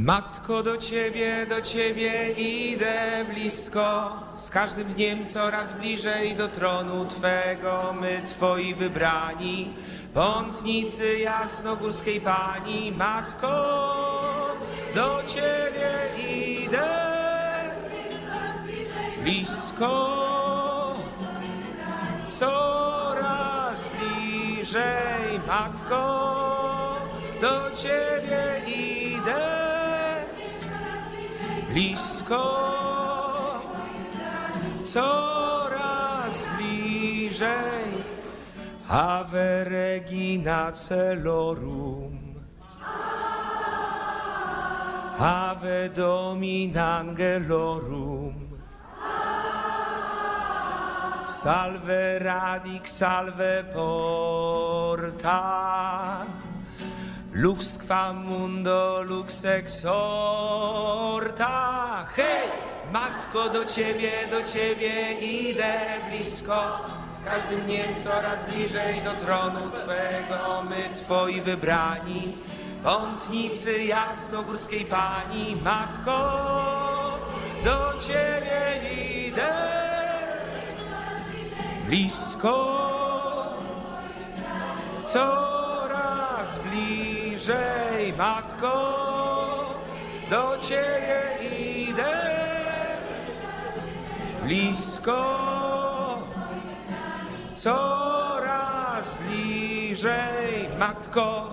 Matko, do Ciebie, do Ciebie idę blisko, z każdym dniem coraz bliżej do tronu Twego, my Twoi wybrani, pątnicy jasnogórskiej Pani. Matko, do Ciebie idę blisko, coraz bliżej, Matko, do Ciebie blisko, coraz bliżej. Ave Regina Celorum. Ave Domina Angelorum. Salve radix, salve porta. Lux qua mundo, lux exhorta. Matko, do ciebie, do ciebie idę blisko. Z każdym dniem coraz bliżej do tronu twego, my twoi wybrani. Pątnicy jasnogórskiej pani, matko, do ciebie idę blisko coraz bliżej, matko, do ciebie idę. Blisko, coraz bliżej, matko.